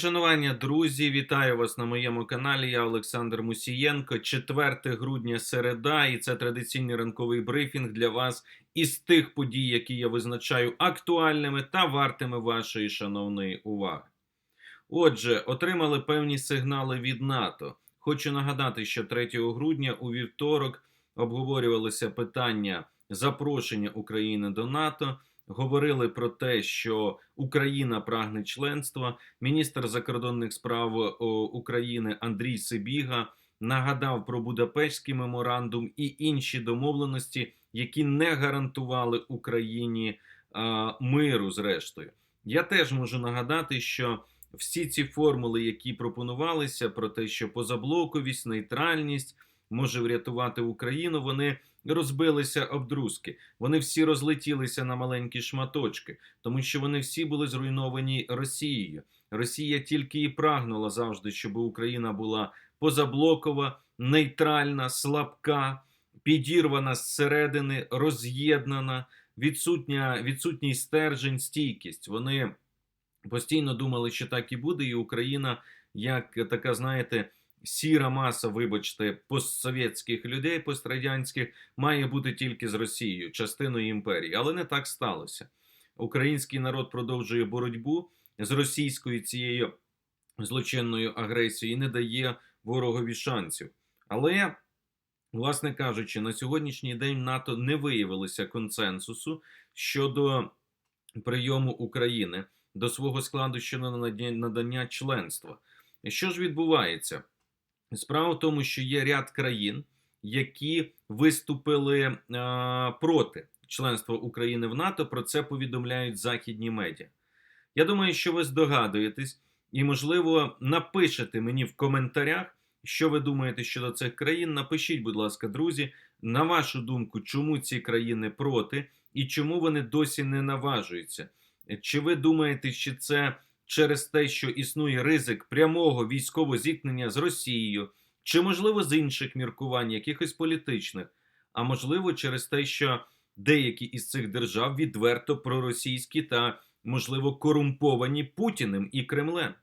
Шанування, друзі, вітаю вас на моєму каналі. Я Олександр Мусієнко. 4 грудня середа, і це традиційний ранковий брифінг для вас із тих подій, які я визначаю актуальними та вартими вашої шановної уваги. Отже, отримали певні сигнали від НАТО. Хочу нагадати, що 3 грудня у вівторок обговорювалися питання запрошення України до НАТО. Говорили про те, що Україна прагне членства. Міністр закордонних справ України Андрій Сибіга нагадав про Будапештський меморандум і інші домовленості, які не гарантували Україні а, миру. Зрештою, я теж можу нагадати, що всі ці формули, які пропонувалися, про те, що позаблоковість, нейтральність може врятувати Україну, вони розбилися об друзки. Вони всі розлетілися на маленькі шматочки, тому що вони всі були зруйновані Росією. Росія тільки і прагнула завжди, щоб Україна була позаблокова, нейтральна, слабка, підірвана зсередини, роз'єднана, відсутня, відсутній стержень, стійкість. Вони постійно думали, що так і буде, і Україна, як така, знаєте, сіра маса, вибачте, постсовєтських людей, пострадянських, має бути тільки з Росією, частиною імперії. Але не так сталося. Український народ продовжує боротьбу з російською цією злочинною агресією і не дає ворогові шансів. Але, власне кажучи, на сьогоднішній день НАТО не виявилося консенсусу щодо прийому України до свого складу щодо надання членства. Що ж відбувається? Справа в тому, що є ряд країн, які виступили е, проти членства України в НАТО. Про це повідомляють західні медіа. Я думаю, що ви здогадуєтесь, і, можливо, напишете мені в коментарях, що ви думаєте щодо цих країн. Напишіть, будь ласка, друзі, на вашу думку, чому ці країни проти і чому вони досі не наважуються. Чи ви думаєте, що це через те, що існує ризик прямого військового зіткнення з Росією, чи, можливо, з інших міркувань, якихось політичних, а можливо, через те, що деякі із цих держав відверто проросійські та, можливо, корумповані Путіним і Кремлем.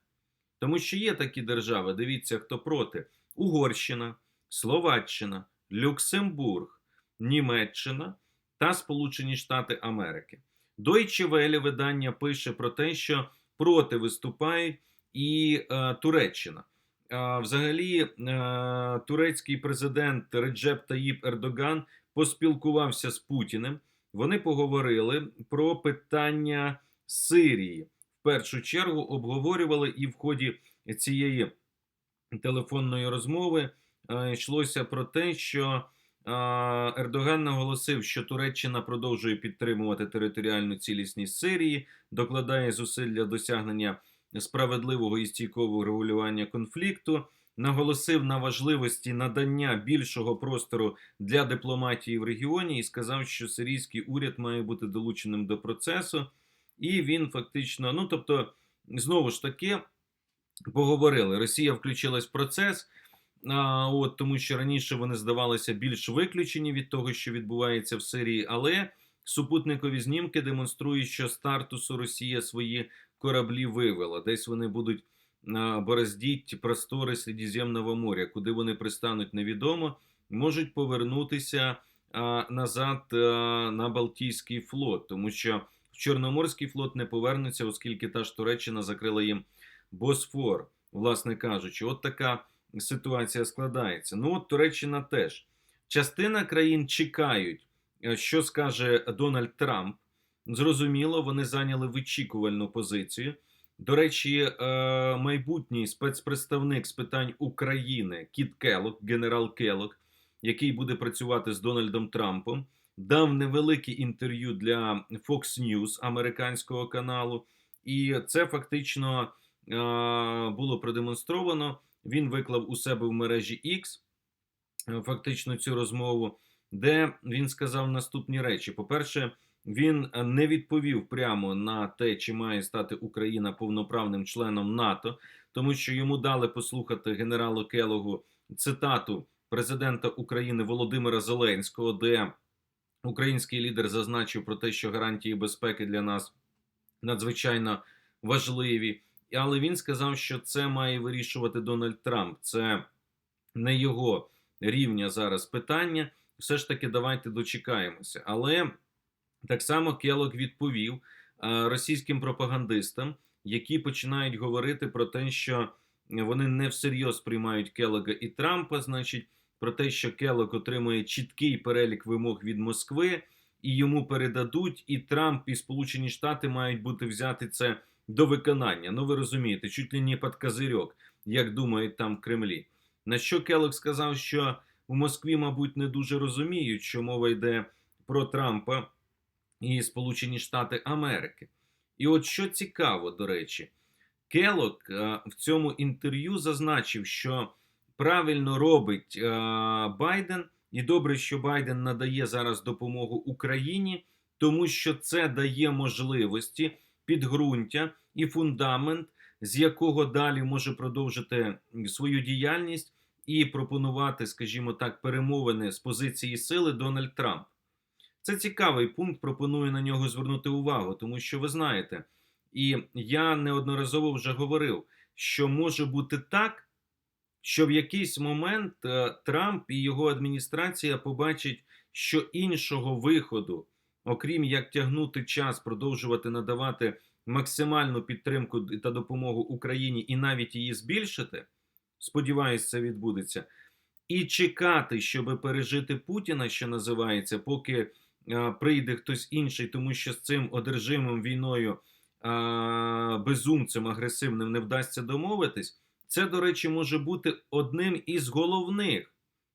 Тому що є такі держави, дивіться, хто проти: Угорщина, Словаччина, Люксембург, Німеччина та Сполучені Штати Америки. Deutsche Welle видання пише про те, що проти виступають і е, Туреччина. Е, взагалі, е, турецький президент Реджеп Таїп Ердоган поспілкувався з Путіним. Вони поговорили про питання Сирії. В першу чергу обговорювали і в ході цієї телефонної розмови е, йшлося про те, що Ердоган наголосив, що Туреччина продовжує підтримувати територіальну цілісність Сирії, докладає зусиль для досягнення справедливого і стійкового регулювання конфлікту. Наголосив на важливості надання більшого простору для дипломатії в регіоні і сказав, що сирійський уряд має бути долученим до процесу, і він фактично, ну тобто, знову ж таки, поговорили. Росія включилась в процес. А, от, Тому що раніше вони здавалися більш виключені від того, що відбувається в Сирії, але супутникові знімки демонструють, що стартусу Росія свої кораблі вивела. Десь вони будуть бороздіть простори Середземного моря, куди вони пристануть, невідомо, можуть повернутися а, назад а, на Балтійський флот, тому що в Чорноморський флот не повернеться, оскільки та ж Туреччина закрила їм Босфор, власне кажучи, от така ситуація складається. Ну от Туреччина теж. Частина країн чекають, е, що скаже Дональд Трамп. Зрозуміло, вони зайняли вичікувальну позицію. До речі, е, майбутній спецпредставник з питань України Кіт Келок, генерал Келок, який буде працювати з Дональдом Трампом, дав невелике інтерв'ю для Fox News американського каналу, і це фактично е, було продемонстровано він виклав у себе в мережі X е, фактично цю розмову, де він сказав наступні речі: по-перше, він не відповів прямо на те, чи має стати Україна повноправним членом НАТО, тому що йому дали послухати генералу Келогу цитату президента України Володимира Зеленського, де український лідер зазначив про те, що гарантії безпеки для нас надзвичайно важливі. Але він сказав, що це має вирішувати Дональд Трамп. Це не його рівня зараз питання. Все ж таки, давайте дочекаємося. Але так само Келок відповів е, російським пропагандистам, які починають говорити про те, що вони не всерйоз приймають Келога і Трампа, значить, про те, що Келок отримує чіткий перелік вимог від Москви, і йому передадуть, і Трамп і Сполучені Штати мають бути взяти це до виконання. Ну, ви розумієте, чуть ли не під козирьок, як думають там в Кремлі. На що Келок сказав, що у Москві, мабуть, не дуже розуміють, що мова йде про Трампа і Сполучені Штати Америки. І от що цікаво, до речі, Келок е, в цьому інтерв'ю зазначив, що правильно робить е, Байден, і добре, що Байден надає зараз допомогу Україні, тому що це дає можливості, підґрунтя і фундамент, з якого далі може продовжити свою діяльність і пропонувати, скажімо так, перемовини з позиції сили Дональд Трамп. Це цікавий пункт. Пропоную на нього звернути увагу, тому що ви знаєте, і я неодноразово вже говорив, що може бути так, що в якийсь момент е, Трамп і його адміністрація побачать, що іншого виходу, окрім як тягнути час, продовжувати надавати максимальну підтримку та допомогу Україні і навіть її збільшити. Сподіваюсь, це відбудеться. І чекати, щоб пережити Путіна, що називається, поки а, прийде хтось інший, тому що з цим одержимим війною а, безумцем агресивним не вдасться домовитись. Це, до речі, може бути одним із головних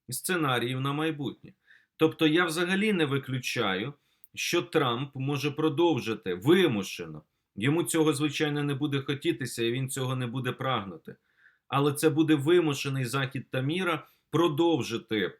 сценаріїв на майбутнє. Тобто, я взагалі не виключаю, що Трамп може продовжити вимушено. Йому цього, звичайно, не буде хотітися, і він цього не буде прагнути. Але це буде вимушений Захід та міра продовжити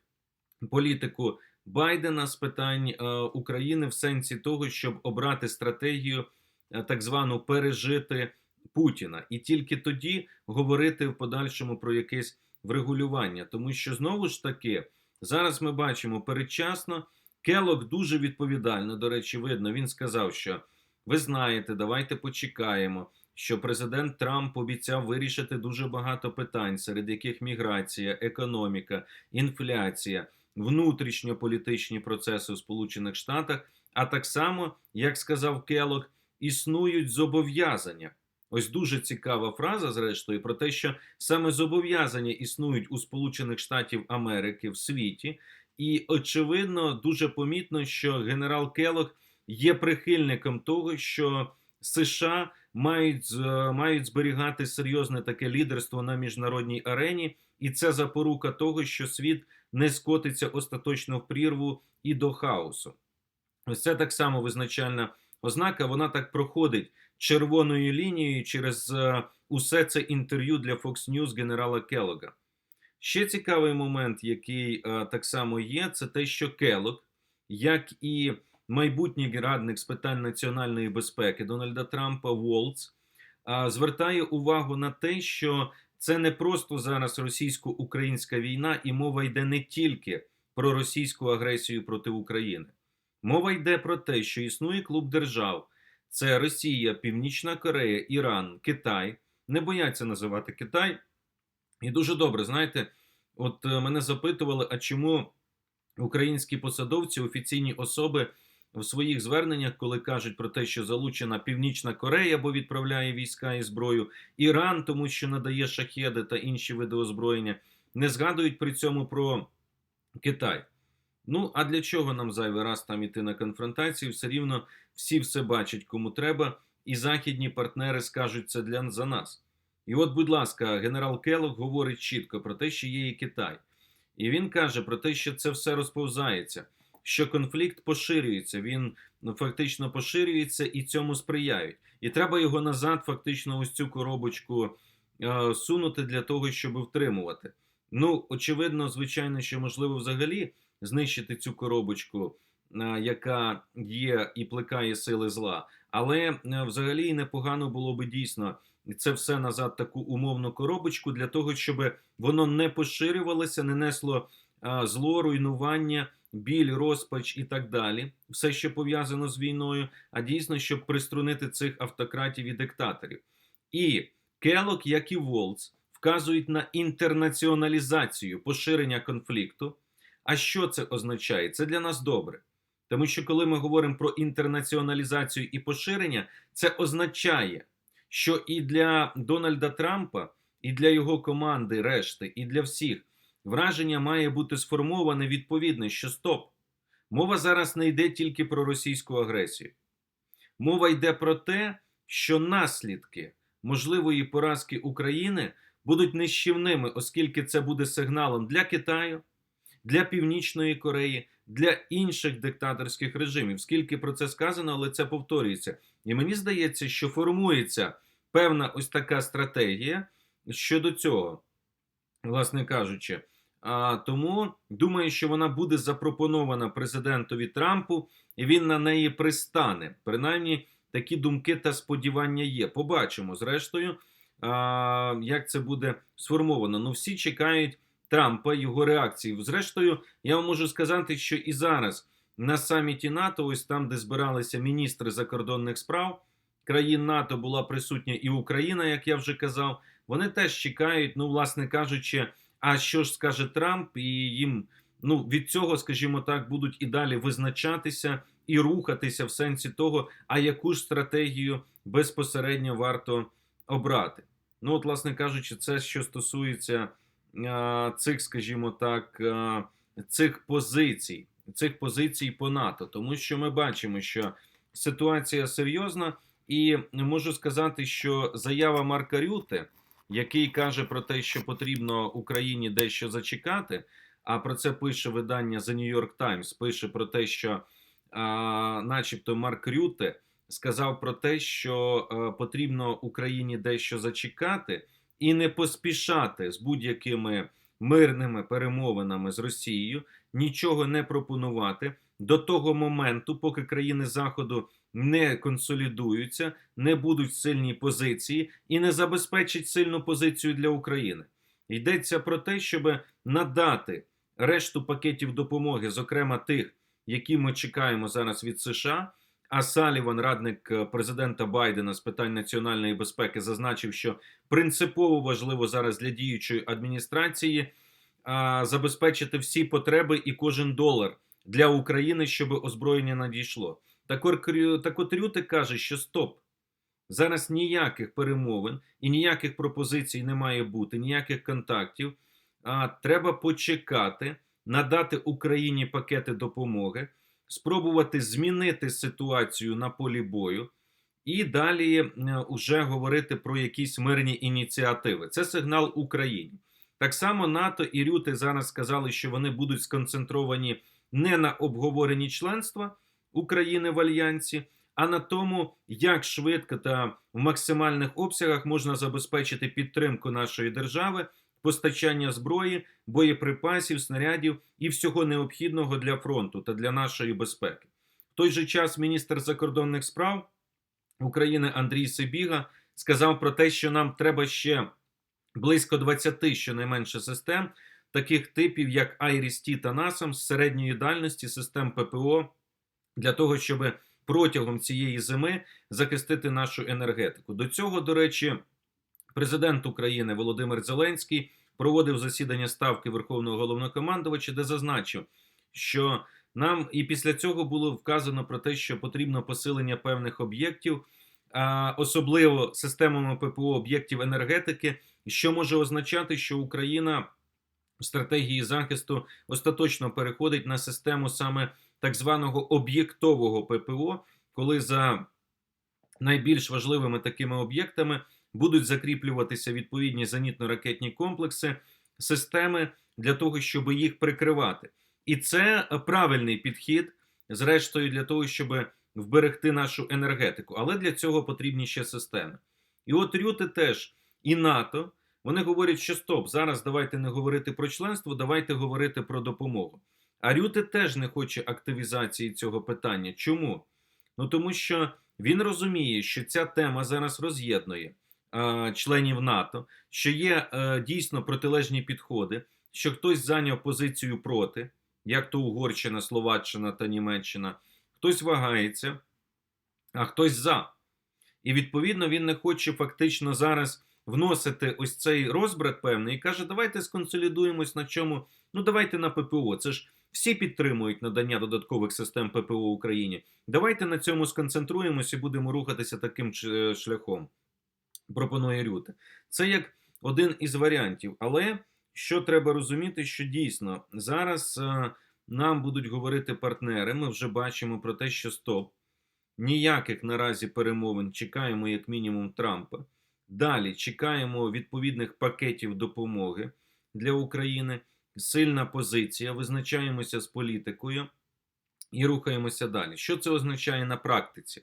політику Байдена з питань е, України в сенсі того, щоб обрати стратегію е, так звану пережити Путіна, і тільки тоді говорити в подальшому про якесь врегулювання. Тому що знову ж таки зараз ми бачимо передчасно. Келок дуже відповідально, до речі, видно. Він сказав, що ви знаєте, давайте почекаємо, що президент Трамп обіцяв вирішити дуже багато питань, серед яких міграція, економіка, інфляція, внутрішньополітичні процеси у Сполучених Штатах, а так само, як сказав Келок, існують зобов'язання. Ось дуже цікава фраза, зрештою, про те, що саме зобов'язання існують у Сполучених Штатів Америки в світі, і очевидно, дуже помітно, що генерал Келох є прихильником того, що США мають мають зберігати серйозне таке лідерство на міжнародній арені, і це запорука того, що світ не скотиться остаточно в прірву і до хаосу. Ось це так само визначальна ознака. Вона так проходить червоною лінією через усе це інтерв'ю для Fox News генерала Келога. Ще цікавий момент, який а, так само є, це те, що Келог, як і майбутній радник з питань національної безпеки Дональда Трампа Волц, а, звертає увагу на те, що це не просто зараз російсько-українська війна, і мова йде не тільки про російську агресію проти України. Мова йде про те, що існує клуб держав: це Росія, Північна Корея, Іран, Китай. Не бояться називати Китай. І дуже добре, знаєте, от е, мене запитували, а чому українські посадовці, офіційні особи в своїх зверненнях, коли кажуть про те, що залучена Північна Корея, бо відправляє війська і зброю, Іран, тому що надає шахеди та інші види озброєння, не згадують при цьому про Китай. Ну, а для чого нам зайвий раз там іти на конфронтацію? Все рівно всі все бачать, кому треба, і західні партнери скажуть це для за нас. І от, будь ласка, генерал Келлог говорить чітко про те, що є і Китай. І він каже про те, що це все розповзається, що конфлікт поширюється, він ну, фактично поширюється і цьому сприяють. І треба його назад, фактично, ось цю коробочку е, сунути для того, щоб втримувати. Ну, очевидно, звичайно, що можливо взагалі знищити цю коробочку, е, яка є і плекає сили зла. Але е, взагалі непогано було би дійсно це все назад таку умовну коробочку для того, щоб воно не поширювалося, не несло зло, руйнування, біль, розпач і так далі. Все, що пов'язано з війною, а дійсно, щоб приструнити цих автократів і диктаторів. І Келок, як і Волц, вказують на інтернаціоналізацію поширення конфлікту. А що це означає? Це для нас добре. Тому що коли ми говоримо про інтернаціоналізацію і поширення, це означає, що і для Дональда Трампа, і для його команди, решти, і для всіх враження має бути сформоване відповідне, що стоп. Мова зараз не йде тільки про російську агресію. Мова йде про те, що наслідки можливої поразки України будуть нищівними, оскільки це буде сигналом для Китаю, для Північної Кореї, для інших диктаторських режимів. Скільки про це сказано, але це повторюється. І мені здається, що формується певна ось така стратегія щодо цього, власне кажучи. А, тому думаю, що вона буде запропонована президентові Трампу, і він на неї пристане. Принаймні, такі думки та сподівання є. Побачимо, зрештою, а, як це буде сформовано. Ну, всі чекають Трампа, його реакції. Зрештою, я вам можу сказати, що і зараз на саміті НАТО, ось там, де збиралися міністри закордонних справ країн НАТО, була присутня і Україна, як я вже казав. Вони теж чекають, ну, власне кажучи, а що ж скаже Трамп, і їм ну, від цього, скажімо так, будуть і далі визначатися і рухатися в сенсі того, а яку ж стратегію безпосередньо варто обрати. Ну, от, власне кажучи, це що стосується а, цих, скажімо так, а, цих позицій, цих позицій по НАТО, тому що ми бачимо, що ситуація серйозна, і можу сказати, що заява Марка Рюте, який каже про те, що потрібно Україні дещо зачекати. А про це пише видання The New York Times, Пише про те, що, а, начебто, Марк Рюте сказав про те, що а, потрібно Україні дещо зачекати і не поспішати з будь-якими мирними перемовинами з Росією, нічого не пропонувати до того моменту, поки країни Заходу не консолідуються, не будуть в сильній позиції і не забезпечать сильну позицію для України. Йдеться про те, щоб надати решту пакетів допомоги, зокрема тих, які ми чекаємо зараз від США. А Саліван, радник е, президента Байдена з питань національної безпеки, зазначив, що принципово важливо зараз для діючої адміністрації а, забезпечити всі потреби і кожен долар для України, щоб озброєння надійшло. Так от, Рюте каже, що стоп. Зараз ніяких перемовин і ніяких пропозицій не має бути, ніяких контактів. А треба почекати, надати Україні пакети допомоги, спробувати змінити ситуацію на полі бою і далі вже говорити про якісь мирні ініціативи. Це сигнал Україні. Так само НАТО і Рюти зараз сказали, що вони будуть сконцентровані не на обговоренні членства України в Альянсі, а на тому, як швидко та в максимальних обсягах можна забезпечити підтримку нашої держави, постачання зброї, боєприпасів, снарядів і всього необхідного для фронту та для нашої безпеки. В той же час міністр закордонних справ України Андрій Сибіга сказав про те, що нам треба ще близько 20 щонайменше систем, таких типів, як IRIS-T та з середньої дальності систем ППО, для того, щоб протягом цієї зими захистити нашу енергетику. До цього, до речі, президент України Володимир Зеленський проводив засідання ставки Верховного головнокомандувача, де зазначив, що нам і після цього було вказано про те, що потрібно посилення певних об'єктів, особливо системами ППО об'єктів енергетики, що може означати, що Україна в стратегії захисту остаточно переходить на систему саме так званого об'єктового ППО, коли за найбільш важливими такими об'єктами будуть закріплюватися відповідні зенітно-ракетні комплекси, системи для того, щоб їх прикривати. І це правильний підхід, зрештою, для того, щоб вберегти нашу енергетику. Але для цього потрібні ще системи. І от Рюти теж і НАТО. Вони говорять, що стоп, зараз давайте не говорити про членство, давайте говорити про допомогу. А Рюте теж не хоче активізації цього питання. Чому? Ну тому що він розуміє, що ця тема зараз роз'єднує е, членів НАТО, що є е, дійсно протилежні підходи, що хтось зайняв позицію проти, як то Угорщина, Словаччина та Німеччина, хтось вагається, а хтось за. І відповідно він не хоче фактично зараз вносити ось цей розбрат певний і каже: давайте сконсолідуємось на чому. Ну давайте на ППО. Це ж всі підтримують надання додаткових систем ППО Україні. Давайте на цьому сконцентруємося і будемо рухатися таким шляхом. Пропонує Рюте. Це як один із варіантів. Але що треба розуміти, що дійсно зараз е, нам будуть говорити партнери. Ми вже бачимо про те, що стоп. Ніяких наразі перемовин чекаємо, як мінімум, Трампа. Далі чекаємо відповідних пакетів допомоги для України. Сильна позиція, визначаємося з політикою і рухаємося далі. Що це означає на практиці?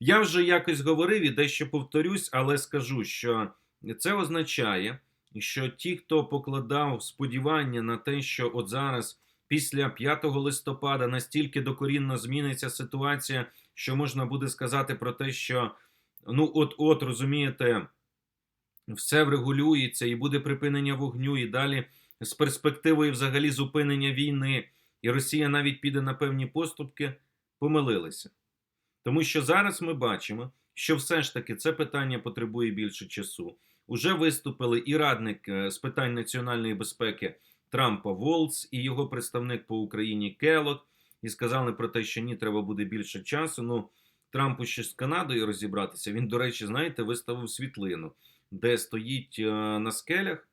Я вже якось говорив і дещо повторюсь, але скажу, що це означає, що ті, хто покладав сподівання на те, що от зараз, після 5 листопада, настільки докорінно зміниться ситуація, що можна буде сказати про те, що ну, от-от, розумієте, все врегулюється і буде припинення вогню, і далі з перспективою взагалі зупинення війни, і Росія навіть піде на певні поступки, помилилися. Тому що зараз ми бачимо, що все ж таки це питання потребує більше часу. Уже виступили і радник е, з питань національної безпеки Трампа Волц, і його представник по Україні Келот, і сказали про те, що ні, треба буде більше часу. Ну, Трампу ще з Канадою розібратися. Він, до речі, знаєте, виставив світлину, де стоїть е, на скелях,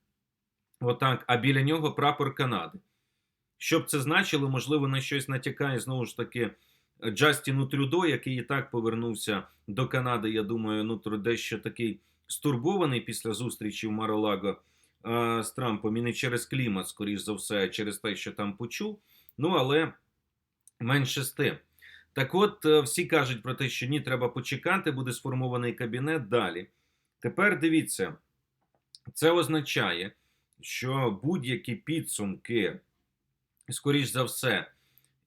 отак, а біля нього прапор Канади. Що б це значило, можливо, на щось натякає знову ж таки Джастіну Трюдо, який і так повернувся до Канади. Я думаю, ну дещо такий стурбований після зустрічі в Маролаго з Трампом і не через клімат, скоріш за все, а через те, що там почув. Ну але менше з тим. Так от, е, всі кажуть про те, що ні, треба почекати, буде сформований кабінет далі. Тепер дивіться, це означає, що будь-які підсумки, скоріш за все,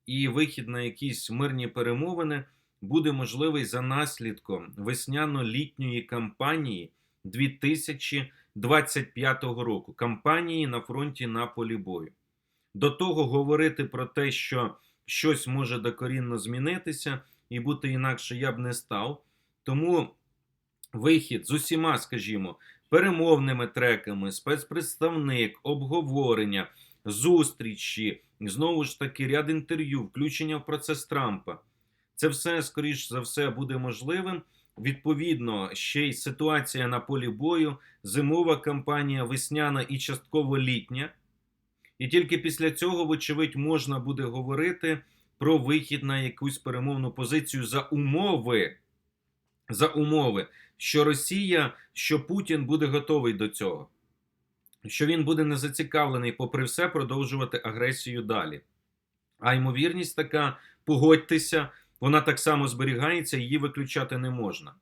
і вихід на якісь мирні перемовини буде можливий за наслідком весняно-літньої кампанії 2025 року, кампанії на фронті на полі бою. До того говорити про те, що щось може докорінно змінитися і бути інакше, я б не став. Тому вихід з усіма, скажімо, перемовними треками, спецпредставник, обговорення, зустрічі, знову ж таки, ряд інтерв'ю, включення в процес Трампа. Це все, скоріш за все, буде можливим. Відповідно, ще й ситуація на полі бою, зимова кампанія, весняна і частково літня. І тільки після цього, вочевидь, можна буде говорити про вихід на якусь перемовну позицію за умови, за умови, що Росія, що Путін буде готовий до цього, що він буде не зацікавлений, попри все, продовжувати агресію далі. А ймовірність така, погодьтеся, вона так само зберігається, її виключати не можна.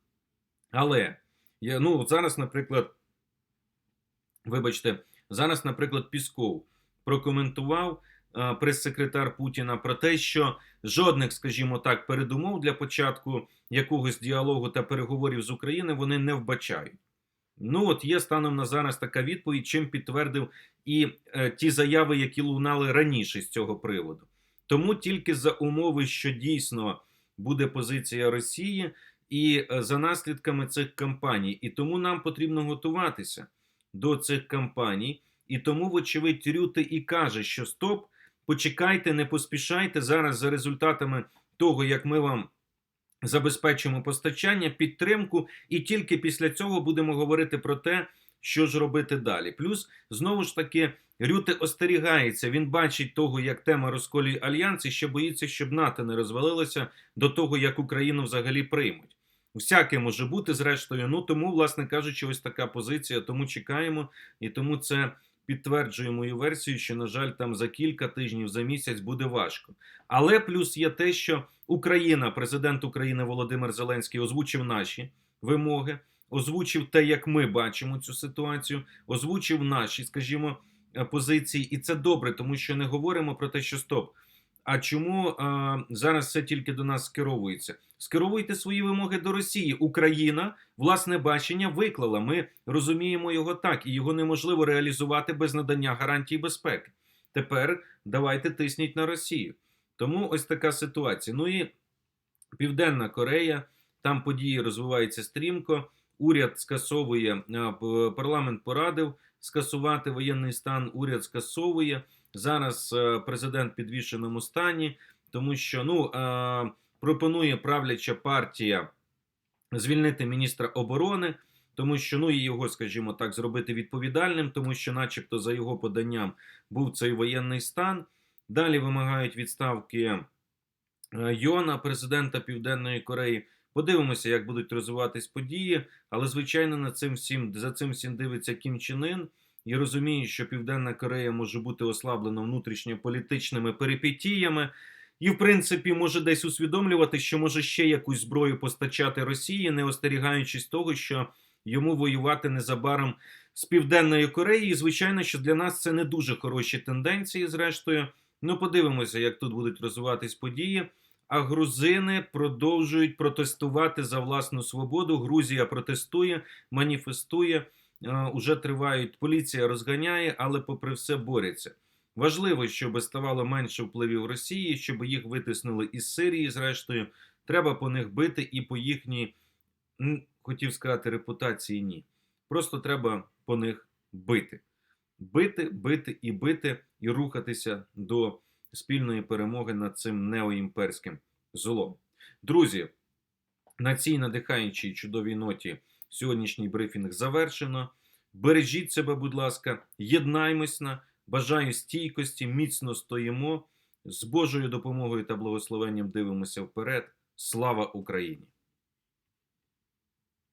Але ну, зараз, наприклад, вибачте, зараз, наприклад, Пісков прокоментував прес-секретар Путіна про те, що жодних, скажімо так, передумов для початку якогось діалогу та переговорів з України вони не вбачають. Ну, от є станом на зараз така відповідь, чим підтвердив і е, ті заяви, які лунали раніше з цього приводу. Тому тільки за умови, що дійсно буде позиція Росії, і е, за наслідками цих кампаній. І тому нам потрібно готуватися до цих кампаній. І тому, вочевидь, Рюте і каже, що стоп, почекайте, не поспішайте зараз за результатами того, як ми вам забезпечимо постачання, підтримку, і тільки після цього будемо говорити про те, що ж робити далі. Плюс, знову ж таки, Рюте остерігається, він бачить того, як тема розколює альянс, і ще боїться, щоб НАТО не розвалилося до того, як Україну взагалі приймуть. Всяке може бути, зрештою. Ну тому, власне кажучи, ось така позиція. Тому чекаємо, і тому це підтверджує мою версію, що, на жаль, там за кілька тижнів, за місяць буде важко. Але плюс є те, що Україна, президент України Володимир Зеленський, озвучив наші вимоги, озвучив те, як ми бачимо цю ситуацію, озвучив наші, скажімо, е, позиції, і це добре, тому що не говоримо про те, що стоп. А чому а, зараз все тільки до нас скеровується? Скеровуйте свої вимоги до Росії. Україна власне бачення виклала. Ми розуміємо його так, і його неможливо реалізувати без надання гарантій безпеки. Тепер давайте тисніть на Росію. Тому ось така ситуація. Ну і Південна Корея, там події розвиваються стрімко. Уряд скасовує парламент порадив скасувати воєнний стан. Уряд скасовує зараз. е, Президент в підвішеному стані, тому що ну е, пропонує правляча партія звільнити міністра оборони, тому що ну його, скажімо так, зробити відповідальним, тому що, начебто, за його поданням був цей воєнний стан. Далі вимагають відставки е, Йона, президента Південної Кореї. Подивимося, як будуть розвиватись події. Але звичайно, над цим всім за цим всім дивиться Кім Чен Ін і розуміє, що Південна Корея може бути ослаблена внутрішньополітичними перипетіями. І, в принципі, може десь усвідомлювати, що може ще якусь зброю постачати Росії, не остерігаючись того, що йому воювати незабаром з Південною Кореєю. І, звичайно, що для нас це не дуже хороші тенденції, зрештою. Ну, подивимося, як тут будуть розвиватись події. А грузини продовжують протестувати за власну свободу. Грузія протестує, маніфестує. Е, Уже тривають, поліція розганяє, але попри все борються. Важливо, щоб ставало менше впливів Росії, щоб їх витиснули із Сирії. Зрештою, треба по них бити і по їхній, хотів сказати, репутації ні. Просто треба по них бити. Бити, бити і бити, і рухатися до спільної перемоги над цим неоімперським злом. Друзі, на цій надихаючій чудовій ноті сьогоднішній брифінг завершено. Бережіть себе, будь ласка, єднаймось на. Бажаю стійкості, міцно стоїмо. З Божою допомогою та благословенням дивимося вперед. Слава Україні!